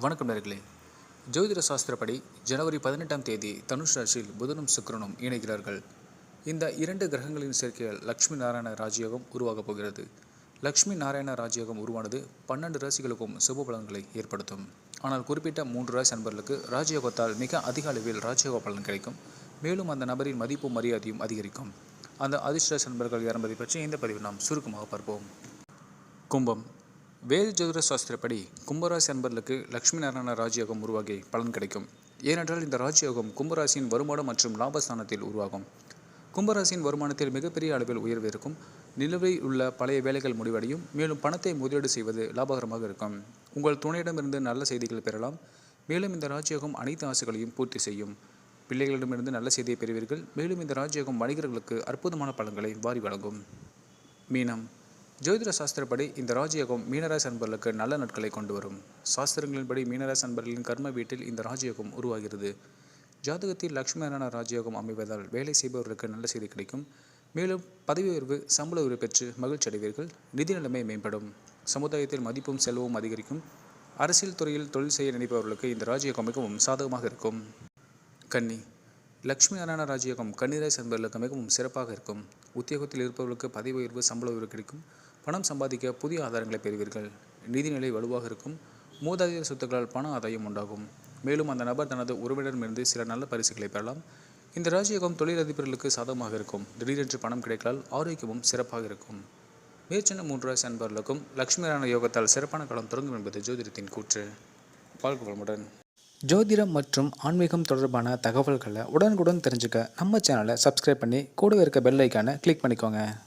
வணக்கம் நேர்களே. ஜோதிட சாஸ்திரப்படி ஜனவரி பதினெட்டாம் தேதி தனுஷ் ராசியில் புதனும் சுக்கரனும் இணைகிறார்கள். இந்த இரண்டு கிரகங்களின் சேர்க்கையால் லக்ஷ்மி நாராயண ராஜயோகம் உருவாகப் போகிறது. லக்ஷ்மி நாராயண ராஜயோகம் உருவானது பன்னெண்டு ராசிகளுக்கும் சுப பலன்களை ஏற்படுத்தும். ஆனால் குறிப்பிட்ட மூன்று ராசி நண்பர்களுக்கு ராஜயோகத்தால் மிக அதிக அளவில் ராஜயோக பலன் கிடைக்கும். மேலும் அந்த நபரின் மதிப்பும் மரியாதையும் அதிகரிக்கும். அந்த அதிர்ஷ்ட நண்பர்கள் யார் என்பதை பற்றி இந்த பதிவில் நாம் சுருக்கமாக பார்ப்போம். கும்பம் வேல் ஜோதிட சாஸ்திரப்படி கும்பராசி அன்பர்களுக்கு லக்ஷ்மி நாராயண ராஜயோகம் உருவாகி பலன் கிடைக்கும். ஏனென்றால் இந்த ராஜயோகம் கும்பராசியின் வருமானம் மற்றும் லாபஸ்தானத்தில் உருவாகும். கும்பராசியின் வருமானத்தில் மிகப்பெரிய அளவில் உயர்வு இருக்கும். நிலுவையில் உள்ள பழைய வேலைகள் முடிவடையும். மேலும் பணத்தை முதலீடு செய்வது லாபகரமாக இருக்கும். உங்கள் துணையிடமிருந்து நல்ல செய்திகள் பெறலாம். மேலும் இந்த ராஜயோகம் அனைத்து ஆசைகளையும் பூர்த்தி செய்யும். பிள்ளைகளிடமிருந்து நல்ல செய்தியை பெறுவீர்கள். மேலும் இந்த ராஜயோகம் வணிகர்களுக்கு அற்புதமான பலன்களை வாரி வழங்கும். மீனம். ஜோதிட சாஸ்திரப்படி இந்த ராஜயோகம் மீனராசி அன்பர்களுக்கு நல்ல நாட்களை கொண்டு வரும் சாஸ்திரங்களின்படி மீனராசி அன்பர்களின் கர்ம வீட்டில் இந்த ராஜயோகம் உருவாகிறது. ஜாதகத்தில் லக்ஷ்மி நாராயண ராஜயோகம் அமைவதால் வேலை செய்பவர்களுக்கு நல்ல செய்தி கிடைக்கும். மேலும் பதவி உயர்வு சம்பள உயர்வு பெற்று மகிழ்ச்சி அடைவீர்கள். நிதி நிலைமை மேம்படும். சமுதாயத்தில் மதிப்பும் செல்வமும் அதிகரிக்கும். அரசியல் துறையில் தொழில் செய்ய நினைப்பவர்களுக்கு இந்த ராஜயோகம் மிகவும் சாதகமாக இருக்கும். கன்னி. லக்ஷ்மி நாராயண ராஜயோகம் கன்னிராசி அன்பர்களுக்கு மிகவும் சிறப்பாக இருக்கும். உத்தியோகத்தில் இருப்பவர்களுக்கு பதவி உயர்வு சம்பள உயர்வு கிடைக்கும். பணம் சம்பாதிக்க புதிய ஆதாரங்களை பெறுவீர்கள். நிதிநிலை வலுவாக இருக்கும். மூதாதையர் சொத்துக்களால் பண ஆதாயம் உண்டாகும். மேலும் அந்த நபர் தனது உறவினரிடமிருந்து சில நல்ல பரிசுகளை பெறலாம். இந்த ராஜயோகம் தொழிலதிபர்களுக்கு சாதகமாக இருக்கும். திடீரென்று பணம் கிடைக்கலால் ஆரோக்கியமும் சிறப்பாக இருக்கும். மேற்சென்ன மூன்று ராசி அன்பர்களுக்கும் லக்ஷ்மி யோகத்தால் சிறப்பான காலம் தொடங்கும் என்பது ஜோதிடத்தின் கூற்று. வாழ்க வளமுடன் ஜோதிடம் மற்றும் ஆன்மீகம் தொடர்பான தகவல்களை உடனுக்குடன் தெரிஞ்சுக்க நம்ம சேனலை சப்ஸ்கிரைப் பண்ணி கூடவே இருக்க பெல் ஐக்கானை கிளிக் பண்ணிக்கோங்க.